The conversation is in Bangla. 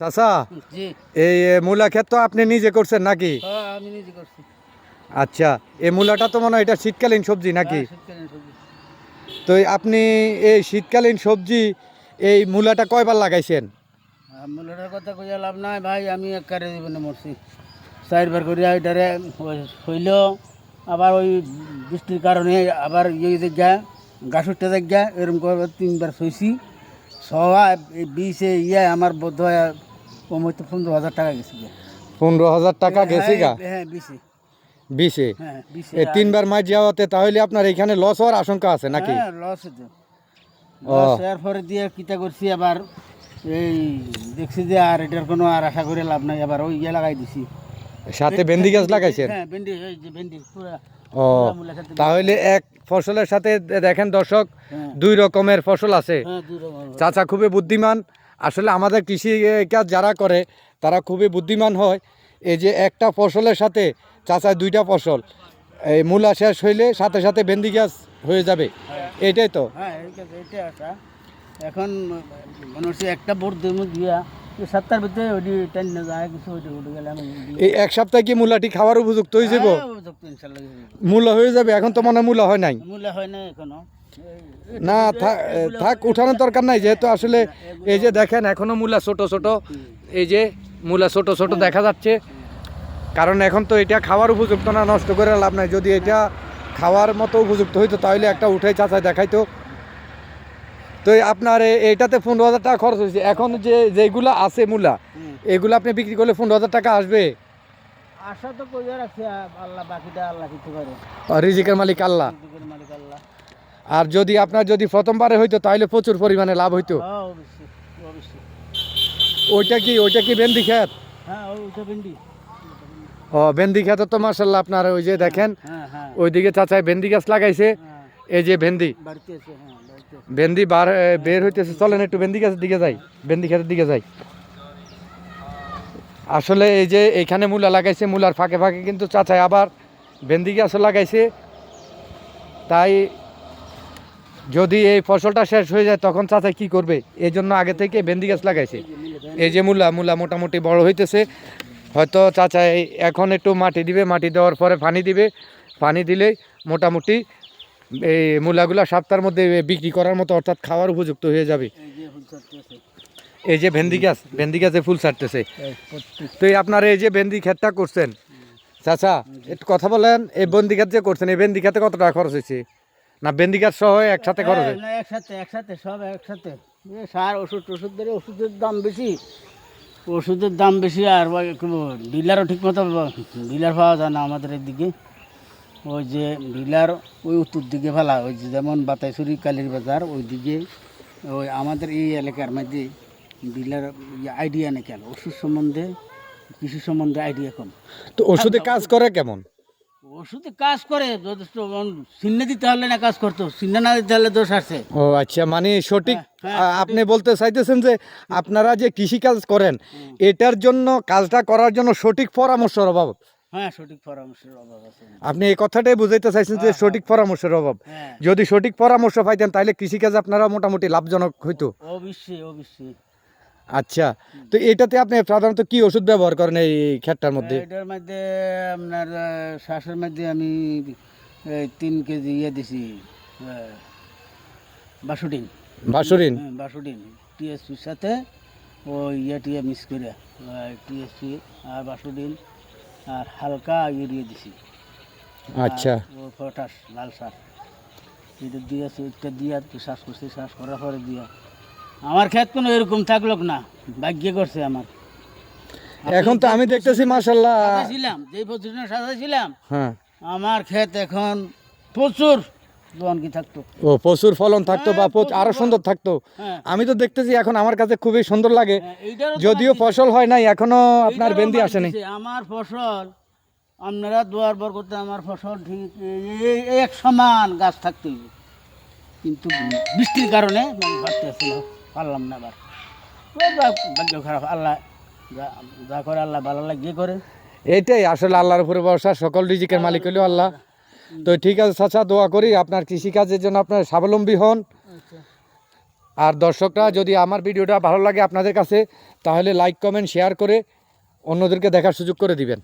চাচা এই মূলা ক্ষেত তো আপনি নিজে করছেন নাকি? হ্যাঁ আমি নিজে করছি। আচ্ছা এই মূলাটা তো মনে হয় এটা শীতকালীন সবজি নাকি? হ্যাঁ, সবজি। তো আপনি এই শীতকালীন সবজি এই মূলাটা কয়বার লাগাইছেন? মূলাটার কথা কইয়া লাভ নাই ভাই আমি এক কারে জীবনে মরছি। চারবার করিয়া এটারে হইল আবার ওই বৃষ্টির কারণে আবার ইয়ে দেখা গাছ উঠতে দেখা এরকম করে তিনবার শুইছি সবা এই বিশে ইয়ে আমার বোধ হয় কমই তো পনেরো হাজার টাকা গেছে পনেরো হাজার টাকা গেছে গা? হ্যাঁ, হ্যাঁ বিশে। বিশে হ্যাঁ তিনবার মাছ যাওয়াতে তাহলে আপনার এখানে লস হওয়ার আশঙ্কা আছে নাকি? হ্যাঁ লস হতো লস এরপরে দিয়ে কিতা করছি আবার এই দেখছি যে আর এটার কোনো আর আশা করে লাভ নাই আবার ওই ইয়ে লাগাই দিছি। সাথে ভেন্ডি গাছ লাগাইছেন? হ্যাঁ ভেন্ডি এই যে ভেন্ডি পুরা ও পুরা তাহলে এক ফসলের সাথে দেখেন দর্শক হ্যাঁ। দুই রকমের ফসল আছে। হ্যাঁ চাচা খুবই বুদ্ধিমান আসলে আমাদের কৃষি কাজ যারা করে তারা খুবই বুদ্ধিমান হয়। এই যে একটা ফসলের সাথে চাচা দুইটা ফসল এই মূলা শেষ হইলে সাথে সাথে ভেন্দি গাছ হয়ে যাবে। এটাই তো। হ্যাঁ এখন মনে হচ্ছে একটা বোর্ড দিয়ে সপ্তাহের ভিতরে ওটি যায় কিছু ওটি উঠে গেলে এই এক সপ্তাহে কি মূলাটি খাওয়ার উপযুক্ত হয়ে যাব? হ্যাঁ, মূলা হয়ে যাবে এখন তো মনে মূলা হয় নাই। মূল্য হয় না এখনও। না থাক থাক উঠানোর দরকার নাই যেহেতু আসলে এই যে দেখেন এখনও মূলা ছোট ছোট এই যে মূলা ছোট ছোট দেখা যাচ্ছে। কারণ এখন তো এটা খাওয়ার উপযুক্ত না নষ্ট করে লাভ নাই। যদি এটা খাওয়ার মতো উপযুক্ত হইতো তাহলে একটা উঠাই চাচাই দেখাইতো। তো আপনার এইটাতে পনেরো হাজার টাকা খরচ হয়েছে। এখন যে যেগুলো আছে মূলা এগুলো আপনি বিক্রি করলে পনেরো হাজার টাকা আসবে? আশা তো রাখছি আল্লাহ বাকিটা আল্লাহ কিছু করে আর রিজিকের মালিক আল্লাহ। রিজিকের মালিক আল্লাহ। আর যদি আপনার যদি প্রথমবারে হইতো তাহলে প্রচুর পরিমাণে লাভ হইতো। হ্যাঁ ওইটা কি ওইটা কি বেন্দি খেত হ্যাঁ ও ভেন্দি খেতে তো মার্শাল্লাহ আপনার ওই যে দেখেন হ্যাঁ হ্যাঁ। ওইদিকে চাচাই ভেন্দি গাছ লাগাইছে এই যে ভেন্দি। ভেন্দি বার বের হইতেছে। চলেন একটু ভেন্দি গাছের দিকে যাই ভেন্দি খেতের দিকে যাই। আসলে এই যে এইখানে মূলা লাগাইছে মূলার ফাঁকে ফাঁকে কিন্তু চাচাই আবার ভেন্দি গাছও লাগাইছে। তাই যদি এই ফসলটা শেষ হয়ে যায়, তখন চাচাই কি করবে? এই জন্য আগে থেকে ভেন্দি গাছ লাগাইছে। এই যে মূলা মূলা মোটামুটি বড় হইতেছে। হয়তো চাচা এখন একটু মাটি দিবে, মাটি দেওয়ার পরে পানি দিবে। পানি দিলে মোটামুটি এই মূলাগুলা সপ্তাহের মধ্যে বিক্রি করার মতো অর্থাৎ খাওয়ার উপযুক্ত হয়ে যাবে। এই যে ভেন্দি গাছ ভেন্দি গাছে ফুল ছাড়তেছে। তো আপনার এই যে ভেন্দি ক্ষেতটা করছেন, চাচা, একটু কথা বলেন, এই বন্দি ক্ষেত যে করছেন, এই ভেন্দি ক্ষেতে কত টাকা খরচ হয়েছে? না গাছ সহ একসাথে খরচ হ্যাঁ, না, একসাথে একসাথে সব একসাথে। সার ওষুধ ওষুধ ধরে ওষুধের দাম বেশি। ওষুধের দাম বেশি আর ডিলারও ঠিক মতো ডিলার পাওয়া যায় না আমাদের এদিকে। ওই যে ডিলার ওই উত্তর দিকে ফেলা ওই যে যেমন বাতাইছড়ি কালীর বাজার ওই দিকে ওই আমাদের এই এলাকার মধ্যে ডিলার আইডিয়া নেই কেন? ওষুধ সম্বন্ধে কৃষি সম্বন্ধে আইডিয়া কম। তো ওষুধে কাজ করে কেমন? ওষুধে কাজ করে যথেষ্ট চিহ্নে দিতে হলে না কাজ করতো চিহ্নে না দিতে হলে দোষ আছে ও আচ্ছা মানে সঠিক হ্যাঁ, আপনি বলতে চাইতেছেন যে আপনারা যে কৃষি কাজ করেন এটার জন্য কাজটা করার জন্য সঠিক পরামর্শের অভাব। হ্যাঁ সঠিক পরামর্শের অভাব আছে। আপনি এই কথাটাই বুঝাইতে চাইছেন যে সঠিক পরামর্শের অভাব। হ্যাঁ। যদি সঠিক পরামর্শ পাইতেন তাহলে কৃষিকাজ আপনারা মোটামুটি লাভজনক হইতো। অবশ্যই অবশ্যই। আচ্ছা তো এটাতে আপনি সাধারণত কি ওষুধ ব্যবহার করেন এই ক্ষেতটার মধ্যে? এটার মধ্যে আপনার শ্বাসের মধ্যে আমি তিন কেজি ইয়ে দিছি বাসুডিন। বাসুরিন হ্যাঁ, বাসুডিন। টিএসপির সাথে ওই ইয়ে টিয়ে মিক্স করে টিএসপি আর বাসুডিন আর হালকা ইউরিয়া দিছি। আচ্ছা। ও পটাশ লাল সার এটা দিয়েছি ওইটা দিয়া তুই শ্বাস করছি শ্বাস করার পরে দিয়া আমার ক্ষেত কোনো এরকম থাকল না ভাগ্য করছে আমার। এখন তো আমি দেখতেছি মাসাল্লাহ ছিলাম যেই পজিশনে সাজাইছিলাম হ্যাঁ। আমার ক্ষেত এখন প্রচুর থাকতো। ও প্রচুর ফলন থাকতো বা প্রচ- আরও সুন্দর থাকতো। হ্যাঁ। আমি তো দেখতেছি এখন আমার কাছে খুবই সুন্দর লাগে। হ্যাঁ, যদিও ফসল হয় নাই এখনও আপনার বেন্দি আসেনি। আমার ফসল আপনারা দোয়ার বর করতে আমার ফসল ঠিক এক সমান গাছ থাকতে কিন্তু বৃষ্টির কারণে আসছিলাম পারলাম না আবার। আল্লাহ যা যা করে আল্লাহ ভালো লাগিয়ে করে। এটাই আসলে আল্লাহর উপরে ভরসা, সকল রিজিকের মালিক হলেও আল্লাহ। তো ঠিক আছে, চাচা, দোয়া করি আপনার কৃষিকাজের জন্য আপনার স্বাবলম্বী হন। আর দর্শকরা, যদি আমার ভিডিওটা ভালো লাগে আপনাদের কাছে, তাহলে লাইক কমেন্ট শেয়ার করে অন্যদেরকে দেখার সুযোগ করে দিবেন।